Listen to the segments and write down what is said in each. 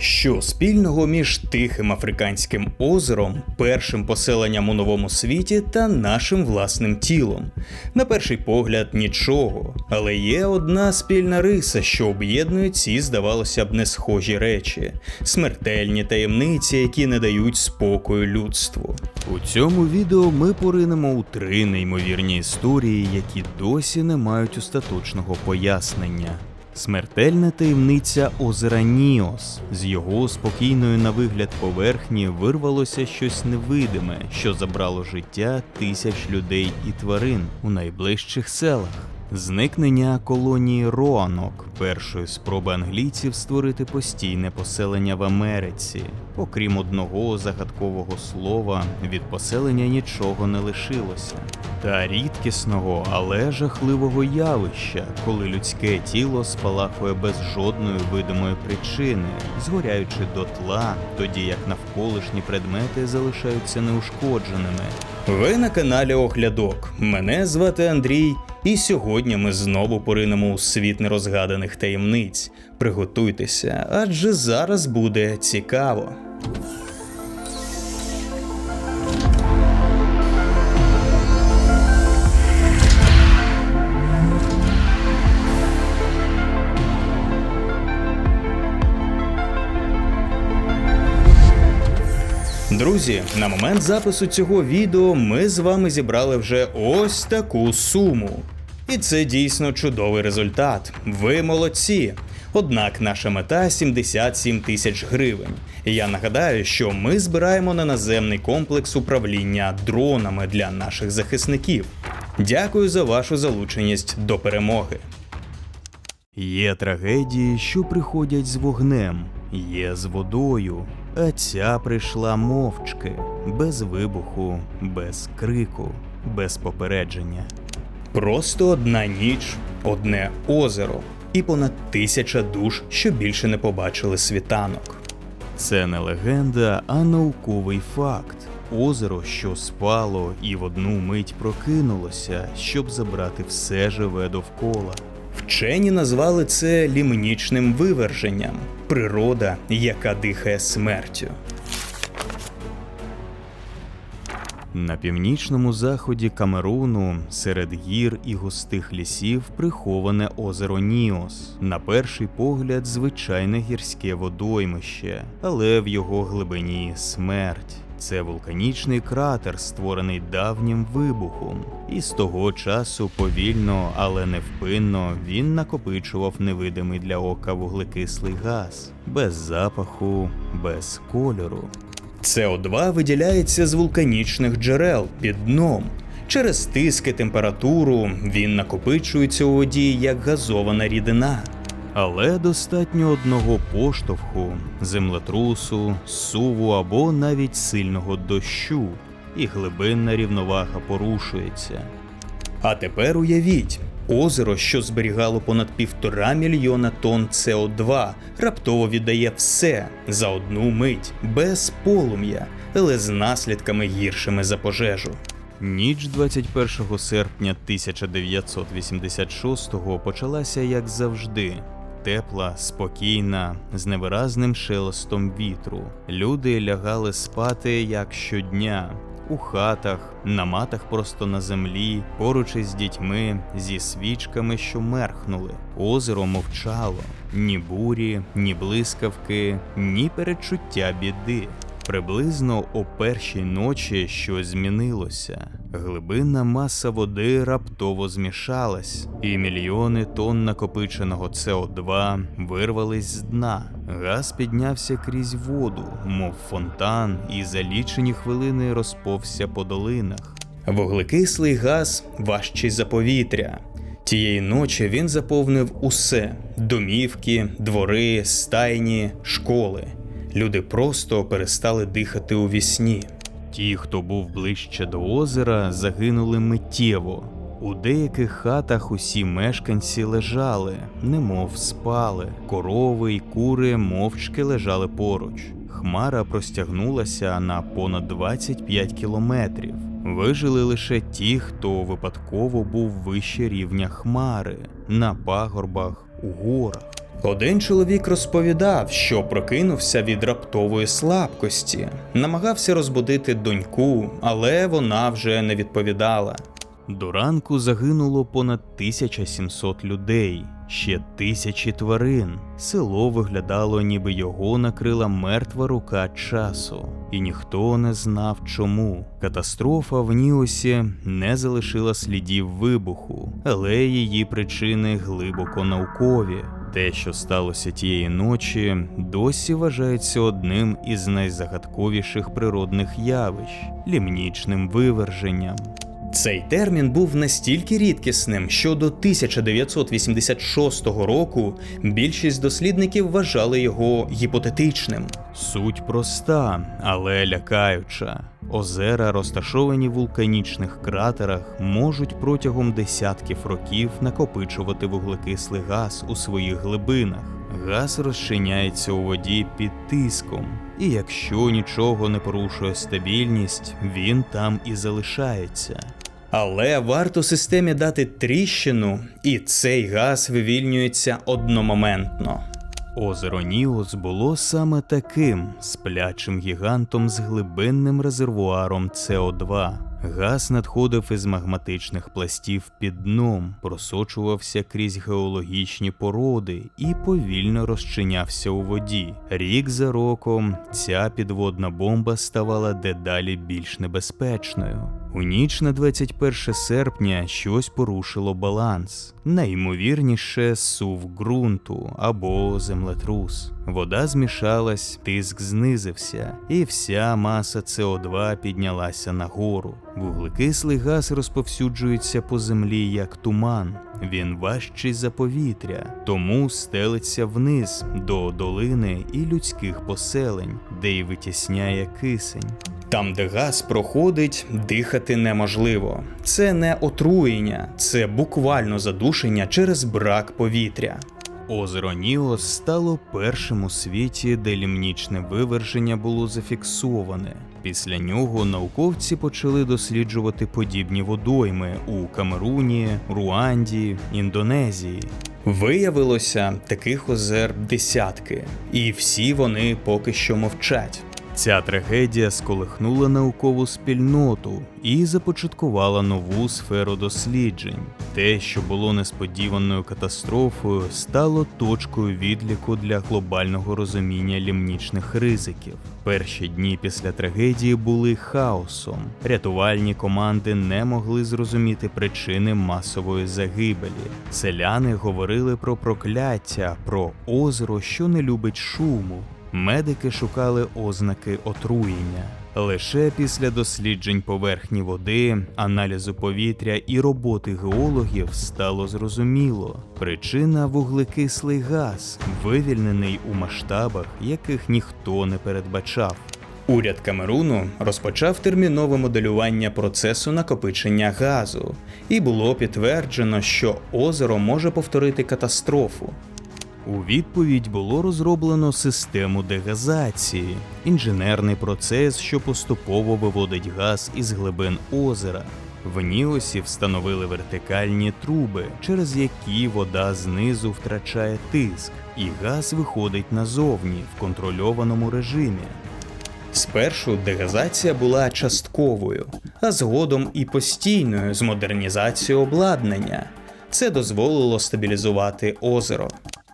Що спільного між тихим африканським озером, першим поселенням у новому світі та нашим власним тілом? На перший погляд, нічого, але є одна спільна риса, що об'єднує ці, здавалося б, не схожі речі, смертельні таємниці, які не дають спокою людству. У цьому відео ми поринемо у три неймовірні історії, які досі не мають остаточного пояснення. Смертельна таємниця озера Ніос. З його спокійної на вигляд поверхні вирвалося щось невидиме, що забрало життя тисяч людей і тварин у найближчих селах. Зникнення колонії Роанок, першої спроби англійців створити постійне поселення в Америці. Окрім одного загадкового слова, від поселення нічого не лишилося. Та рідкісного, але жахливого явища, коли людське тіло спалахує без жодної видимої причини, згоряючи дотла, тоді як навколишні предмети залишаються неушкодженими. Ви на каналі Оглядок. Мене звати Андрій, і сьогодні ми знову поринемо у світ нерозгаданих таємниць. Приготуйтеся, адже зараз буде цікаво. Друзі, на момент запису цього відео ми з вами зібрали вже ось таку суму. І це дійсно чудовий результат. Ви молодці. Однак наша мета 77 тисяч гривень. Я нагадаю, що ми збираємо на наземний комплекс управління дронами для наших захисників. Дякую за вашу залученість до перемоги. Є трагедії, що приходять з вогнем, є з водою, а ця прийшла мовчки, без вибуху, без крику, без попередження. Просто одна ніч, одне озеро і понад тисяча душ, що більше не побачили світанок. Це не легенда, а науковий факт. Озеро, що спало і в одну мить прокинулося, щоб забрати все живе довкола. Вчені назвали це лімнічним виверженням природа, яка дихає смертю. На північному заході Камеруну, серед гір і густих лісів, приховане озеро Ніос. На перший погляд, звичайне гірське водоймище, але в його глибині смерть. Це вулканічний кратер, створений давнім вибухом, і з того часу повільно, але невпинно він накопичував невидимий для ока вуглекислий газ, без запаху, без кольору. СО2 виділяється з вулканічних джерел під дном. Через тиск і температуру він накопичується у воді як газована рідина. Але достатньо одного поштовху, землетрусу, суву або навіть сильного дощу, і глибинна рівновага порушується. А тепер уявіть, озеро, що зберігало понад півтора мільйона тонн СО2, раптово віддає все за одну мить, без полум'я, але з наслідками гіршими за пожежу. Ніч 21 серпня 1986-го почалася як завжди. Тепла, спокійна, з невиразним шелестом вітру. Люди лягали спати як щодня, у хатах, на матах просто на землі, поруч із дітьми, зі свічками, що мерхнули. Озеро мовчало, ні бурі, ні блискавки, ні перечуття біди. Приблизно о першій ночі щось змінилося. Глибинна маса води раптово змішалась, і мільйони тонн накопиченого СО2 вирвались з дна. Газ піднявся крізь воду, мов фонтан, і за лічені хвилини розповзся по долинах. Вуглекислий газ важчий за повітря. Тієї ночі він заповнив усе: домівки, двори, стайні, школи. Люди просто перестали дихати у вісні. Ті, хто був ближче до озера, загинули миттєво. У деяких хатах усі мешканці лежали, немов спали. Корови й кури мовчки лежали поруч. Хмара простягнулася на понад 25 кілометрів. Вижили лише ті, хто випадково був вище рівня хмари, на пагорбах, у горах. Один чоловік розповідав, що прокинувся від раптової слабкості, намагався розбудити доньку, але вона вже не відповідала. До ранку загинуло понад 1700 людей, ще тисячі тварин. Село виглядало, ніби його накрила мертва рука часу, і ніхто не знав чому. Катастрофа в Ніосі не залишила слідів вибуху, але її причини глибоко наукові. Те, що сталося тієї ночі, досі вважається одним із найзагадковіших природних явищ лімнічним виверженням. Цей термін був настільки рідкісним, що до 1986 року більшість дослідників вважали його гіпотетичним. Суть проста, але лякаюча. Озера, розташовані в вулканічних кратерах, можуть протягом десятків років накопичувати вуглекислий газ у своїх глибинах. Газ розчиняється у воді під тиском, і якщо нічого не порушує стабільність, він там і залишається. Але варто системі дати тріщину, і цей газ вивільнюється одномоментно. Озеро Ніос було саме таким сплячим гігантом з глибинним резервуаром СО2. Газ надходив із магматичних пластів під дном, просочувався крізь геологічні породи і повільно розчинявся у воді. Рік за роком ця підводна бомба ставала дедалі більш небезпечною. У ніч на 21 серпня щось порушило баланс, найімовірніше сув ґрунту або землетрус. Вода змішалась, тиск знизився, і вся маса СО2 піднялася нагору. Вуглекислий газ розповсюджується по землі як туман. Він важчий за повітря, тому стелиться вниз до долини і людських поселень, де й витісняє кисень. Там, де газ проходить, дихати неможливо. Це не отруєння, це буквально задушення через брак повітря. Озеро Ніос стало першим у світі, де лімнічне виверження було зафіксоване. Після нього науковці почали досліджувати подібні водойми у Камеруні, Руанді, Індонезії. Виявилося таких озер десятки, і всі вони поки що мовчать. Ця трагедія сколихнула наукову спільноту і започаткувала нову сферу досліджень. Те, що було несподіваною катастрофою, стало точкою відліку для глобального розуміння лімнічних ризиків. Перші дні після трагедії були хаосом. Рятувальні команди не могли зрозуміти причини масової загибелі. Селяни говорили про прокляття, про озеро, що не любить шуму. Медики шукали ознаки отруєння. Лише після досліджень поверхні води, аналізу повітря і роботи геологів стало зрозуміло. Причина вуглекислий газ, вивільнений у масштабах, яких ніхто не передбачав. Уряд Камеруну розпочав термінове моделювання процесу накопичення газу, і було підтверджено, що озеро може повторити катастрофу. У відповідь було розроблено систему дегазації, інженерний процес, що поступово виводить газ із глибин озера. В Ніосі встановили вертикальні труби, через які вода знизу втрачає тиск, і газ виходить назовні в контрольованому режимі. Спершу дегазація була частковою, а згодом і постійною з модернізацією обладнання. Це дозволило стабілізувати озеро.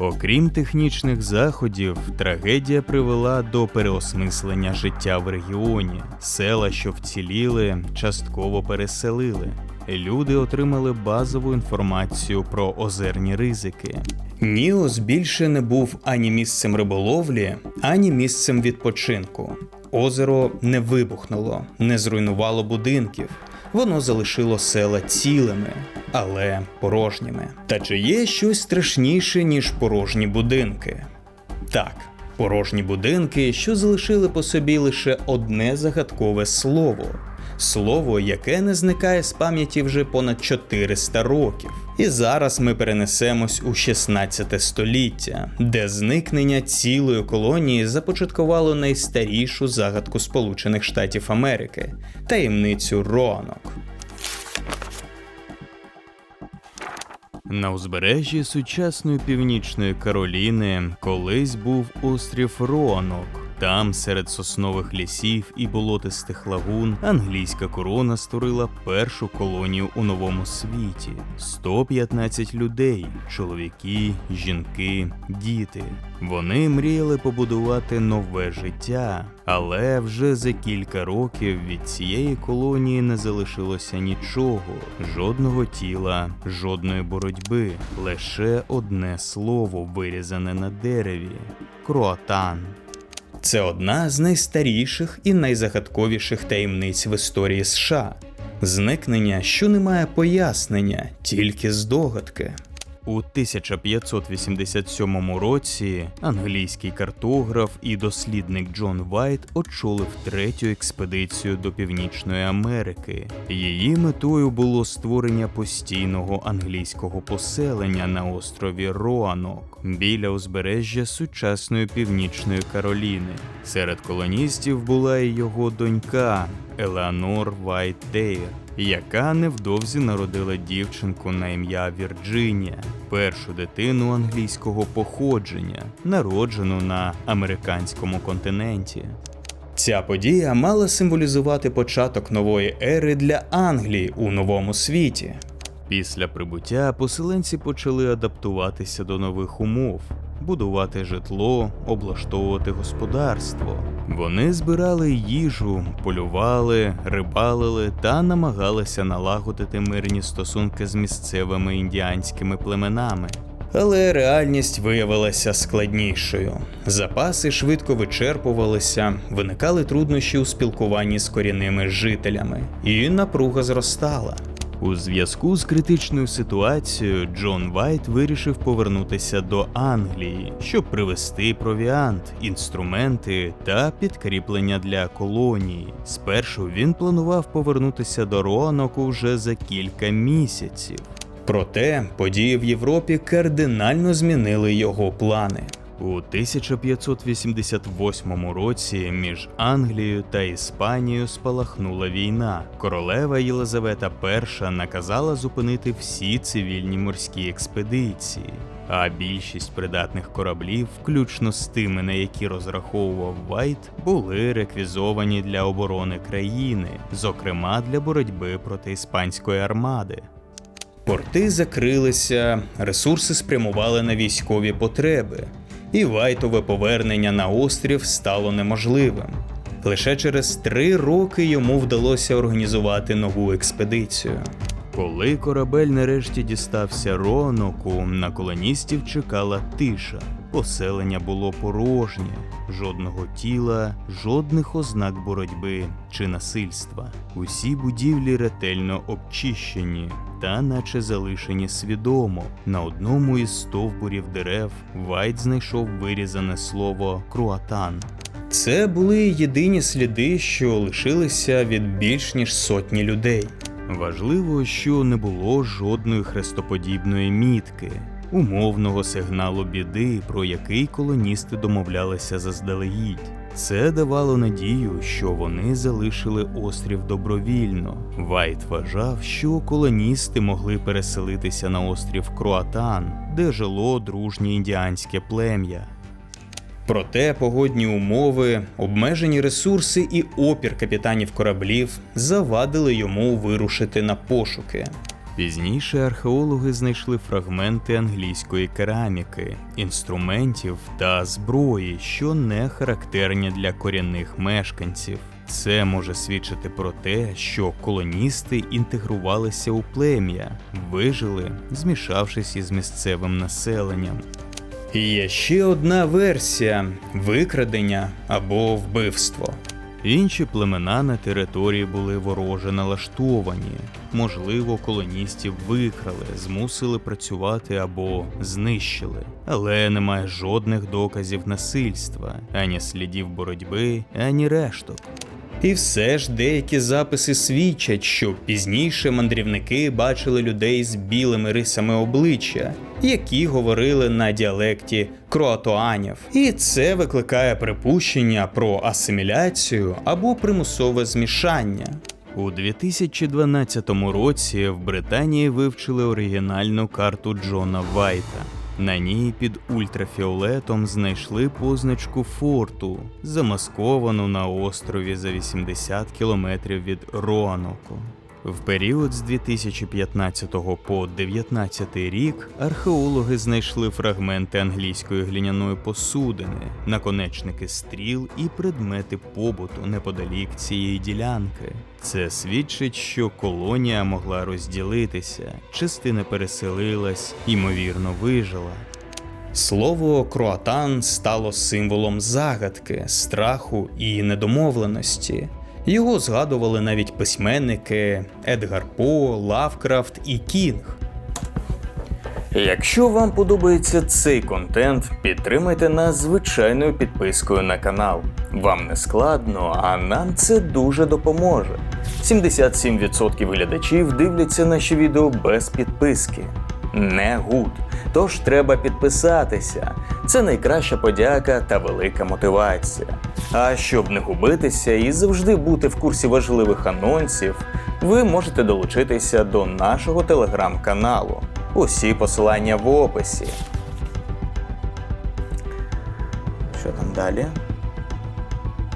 Окрім технічних заходів, трагедія привела до переосмислення життя в регіоні. Села, що вціліли, частково переселили. Люди отримали базову інформацію про озерні ризики. Ніос більше не був ані місцем риболовлі, ані місцем відпочинку. Озеро не вибухнуло, не зруйнувало будинків. Воно залишило села цілими, але порожніми. Та чи є щось страшніше, ніж порожні будинки? Так, порожні будинки, що залишили по собі лише одне загадкове слово. Слово, яке не зникає з пам'яті вже понад 400 років. І зараз ми перенесемось у 16 століття, де зникнення цілої колонії започаткувало найстарішу загадку Сполучених Штатів Америки таємницю Роанок. На узбережжі сучасної північної Кароліни колись був острів Роанок. Там, серед соснових лісів і болотистих лагун, англійська корона створила першу колонію у новому світі: 115 людей, чоловіки, жінки, діти. Вони мріяли побудувати нове життя, але вже за кілька років від цієї колонії не залишилося нічого, жодного тіла, жодної боротьби, лише одне слово вирізане на дереві круатан. Це одна з найстаріших і найзагадковіших таємниць в історії США. Зникнення, що не має пояснення, тільки здогадки. У 1587 році англійський картограф і дослідник Джон Вайт очолив третю експедицію до Північної Америки. Її метою було створення постійного англійського поселення на острові Роанок біля узбережжя сучасної північної Кароліни. Серед колоністів була і його донька Елеонор Вайт Дейр яка невдовзі народила дівчинку на ім'я Вірджинія, першу дитину англійського походження, народжену на американському континенті. Ця подія мала символізувати початок нової ери для Англії у новому світі. Після прибуття поселенці почали адаптуватися до нових умов, будувати житло, облаштовувати господарство. Вони збирали їжу, полювали, рибалили та намагалися налагодити мирні стосунки з місцевими індіанськими племенами. Але реальність виявилася складнішою. Запаси швидко вичерпувалися, виникали труднощі у спілкуванні з корінними жителями, і напруга зростала. У зв'язку з критичною ситуацією Джон Вайт вирішив повернутися до Англії, щоб привезти провіант, інструменти та підкріплення для колонії. Спершу він планував повернутися до Роаноку вже за кілька місяців. Проте події в Європі кардинально змінили його плани. У 1588 році між Англією та Іспанією спалахнула війна. Королева Єлизавета І наказала зупинити всі цивільні морські експедиції. А більшість придатних кораблів, включно з тими, на які розраховував Вайт, були реквізовані для оборони країни, зокрема для боротьби проти іспанської армади. Порти закрилися, ресурси спрямували на військові потреби і Вайтове повернення на острів стало неможливим. Лише через три роки йому вдалося організувати нову експедицію. Коли корабель нарешті дістався Роноку, на колоністів чекала тиша. Поселення було порожнє, жодного тіла, жодних ознак боротьби чи насильства. Усі будівлі ретельно обчищені та, наче залишені свідомо. На одному із стовбурів дерев Вайт знайшов вирізане слово круатан. Це були єдині сліди, що лишилися від більш ніж сотні людей. Важливо, що не було жодної хрестоподібної мітки умовного сигналу біди, про який колоністи домовлялися заздалегідь. Це давало надію, що вони залишили острів добровільно. Вайт вважав, що колоністи могли переселитися на острів Круатан, де жило дружнє індіанське плем'я. Проте погодні умови, обмежені ресурси і опір капітанів кораблів завадили йому вирушити на пошуки. Пізніше археологи знайшли фрагменти англійської кераміки, інструментів та зброї, що не характерні для корінних мешканців. Це може свідчити про те, що колоністи інтегрувалися у плем'я, вижили, змішавшись із місцевим населенням. Є ще одна версія викрадення або вбивство. Інші племена на території були вороже налаштовані, можливо, колоністів викрали, змусили працювати або знищили, але немає жодних доказів насильства, ані слідів боротьби, ані решток. І все ж деякі записи свідчать, що пізніше мандрівники бачили людей з білими рисами обличчя, які говорили на діалекті кроатоанів. І це викликає припущення про асиміляцію або примусове змішання. У 2012 році в Британії вивчили оригінальну карту Джона Вайта. На ній під ультрафіолетом знайшли позначку форту, замасковану на острові за 80 кілометрів від Роаноку. В період з 2015 по 2019 рік археологи знайшли фрагменти англійської глиняної посудини, наконечники стріл і предмети побуту неподалік цієї ділянки. Це свідчить, що колонія могла розділитися, частина переселилась, ймовірно, вижила. Слово круатан стало символом загадки, страху і недомовленості. Його згадували навіть письменники Едгар По, Лавкрафт і Кінг. Якщо вам подобається цей контент, підтримайте нас звичайною підпискою на канал. Вам не складно, а нам це дуже допоможе. 77% глядачів дивляться наші відео без підписки. Не гуд. Тож треба підписатися. Це найкраща подяка та велика мотивація. А щоб не губитися і завжди бути в курсі важливих анонсів, ви можете долучитися до нашого телеграм-каналу. Усі посилання в описі. Що там далі?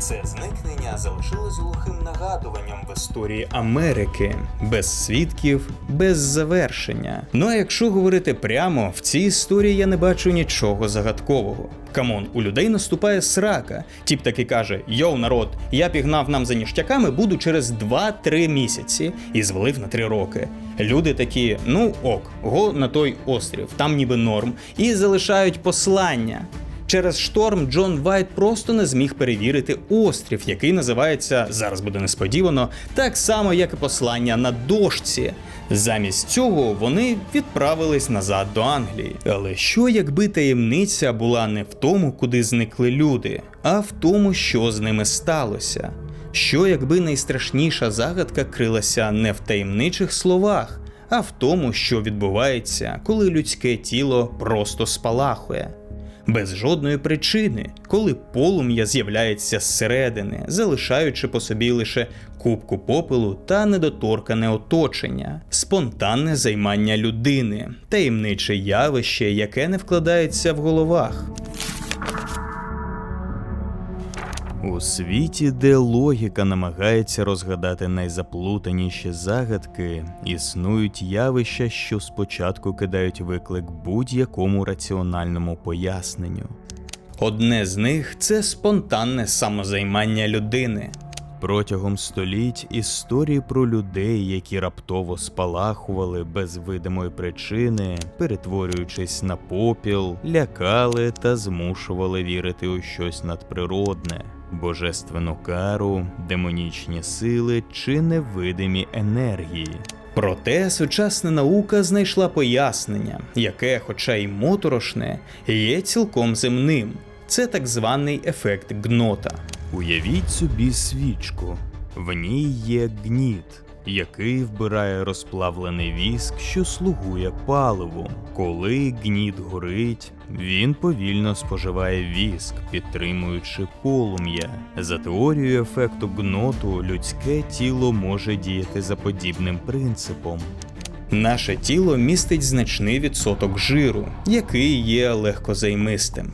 Це зникнення залишилось глухим нагадуванням в історії Америки, без свідків, без завершення. Ну а якщо говорити прямо, в цій історії я не бачу нічого загадкового. Камон, у людей наступає срака. Тіп таки каже: Йоу, народ, я пігнав нам за ніштяками, буду через 2-3 місяці і звалив на 3 роки. Люди такі, ну ок, го на той острів, там ніби норм, і залишають послання. Через шторм Джон Вайт просто не зміг перевірити острів, який називається зараз буде несподівано, так само, як і послання на дошці. Замість цього вони відправились назад до Англії. Але що якби таємниця була не в тому, куди зникли люди, а в тому, що з ними сталося? Що якби найстрашніша загадка крилася не в таємничих словах, а в тому, що відбувається, коли людське тіло просто спалахує? Без жодної причини, коли полум'я з'являється зсередини, залишаючи по собі лише кубку попелу та недоторкане оточення, спонтанне займання людини, таємниче явище, яке не вкладається в головах. У світі, де логіка намагається розгадати найзаплутаніші загадки, існують явища, що спочатку кидають виклик будь-якому раціональному поясненню. Одне з них це спонтанне самозаймання людини. Протягом століть історії про людей, які раптово спалахували без видимої причини, перетворюючись на попіл, лякали та змушували вірити у щось надприродне божественну кару, демонічні сили чи невидимі енергії. Проте сучасна наука знайшла пояснення, яке, хоча й моторошне, є цілком земним. Це так званий ефект гнота. Уявіть собі свічку, в ній є гніт який вбирає розплавлений віск, що слугує паливом. Коли гніт горить, він повільно споживає віск, підтримуючи полум'я. За теорією ефекту гноту, людське тіло може діяти за подібним принципом. Наше тіло містить значний відсоток жиру, який є легкозаймистим.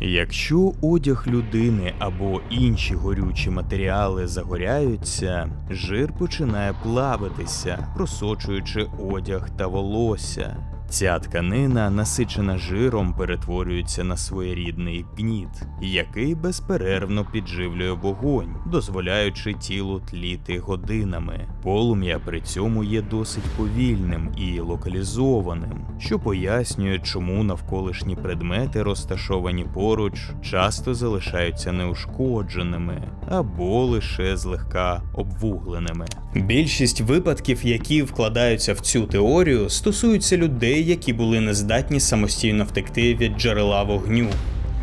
Якщо одяг людини або інші горючі матеріали загоряються, жир починає плавитися, просочуючи одяг та волосся. Ця тканина, насичена жиром, перетворюється на своєрідний гніт, який безперервно підживлює вогонь, дозволяючи тілу тліти годинами. Полум'я при цьому є досить повільним і локалізованим, що пояснює, чому навколишні предмети, розташовані поруч, часто залишаються неушкодженими або лише злегка обвугленими. Більшість випадків, які вкладаються в цю теорію, стосуються людей людей, які були нездатні самостійно втекти від джерела вогню,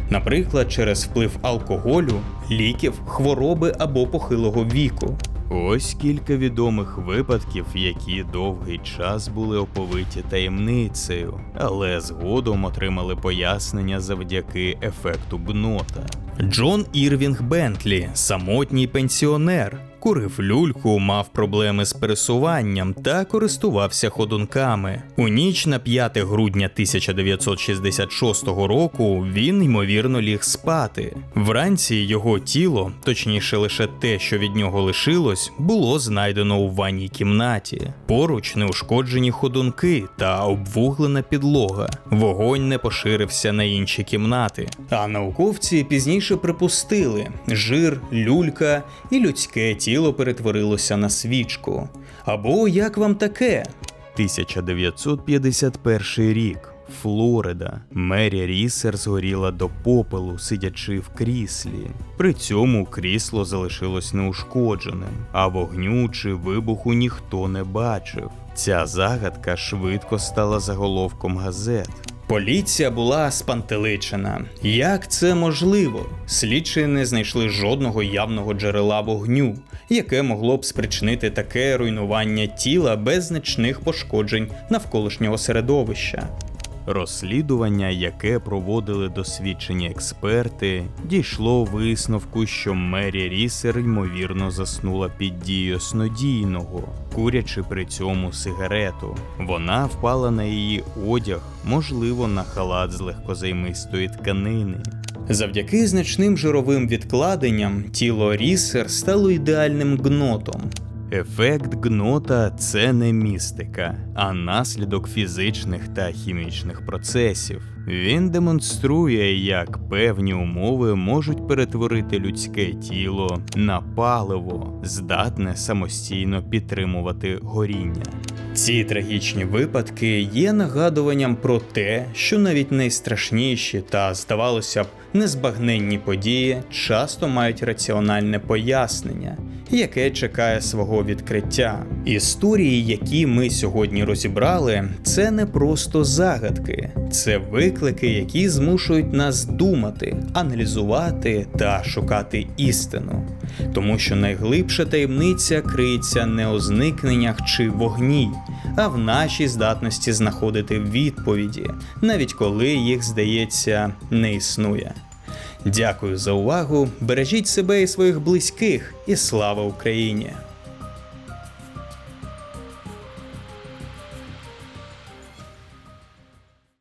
наприклад, через вплив алкоголю, ліків, хвороби або похилого віку. Ось кілька відомих випадків, які довгий час були оповиті таємницею, але згодом отримали пояснення завдяки ефекту гнота. Джон Ірвінг Бентлі, самотній пенсіонер курив люльку, мав проблеми з пересуванням та користувався ходунками. У ніч на 5 грудня 1966 року він ймовірно ліг спати. Вранці його тіло, точніше лише те, що від нього лишилось, було знайдено у ванній кімнаті. Поруч неушкоджені ходунки та обвуглена підлога. Вогонь не поширився на інші кімнати. А науковці пізніше припустили, жир, люлька і людське тіло перетворилося на свічку. Або як вам таке? 1951 рік. Флорида. Мері Рісер згоріла до попелу, сидячи в кріслі. При цьому крісло залишилось неушкодженим, а вогню чи вибуху ніхто не бачив. Ця загадка швидко стала заголовком газет. Поліція була спантеличена. Як це можливо? Слідчі не знайшли жодного явного джерела вогню, яке могло б спричинити таке руйнування тіла без значних пошкоджень навколишнього середовища. Розслідування, яке проводили досвідчені експерти, дійшло висновку, що Мері Рісер ймовірно заснула під дією снодійного, курячи при цьому сигарету. Вона впала на її одяг, можливо, на халат з легкозаймистої тканини. Завдяки значним жировим відкладенням тіло Рісер стало ідеальним гнотом. Ефект гнота це не містика, а наслідок фізичних та хімічних процесів. Він демонструє, як певні умови можуть перетворити людське тіло на паливо, здатне самостійно підтримувати горіння. Ці трагічні випадки є нагадуванням про те, що навіть найстрашніші та, здавалося б, незбагненні події часто мають раціональне пояснення, яке чекає свого відкриття. Історії, які ми сьогодні розібрали, це не просто загадки, це виклики, які змушують нас думати, аналізувати та шукати істину. Тому що найглибша таємниця криється не у зникненнях чи вогні, а в нашій здатності знаходити відповіді, навіть коли їх, здається, не існує. Дякую за увагу. Бережіть себе і своїх близьких, і слава Україні!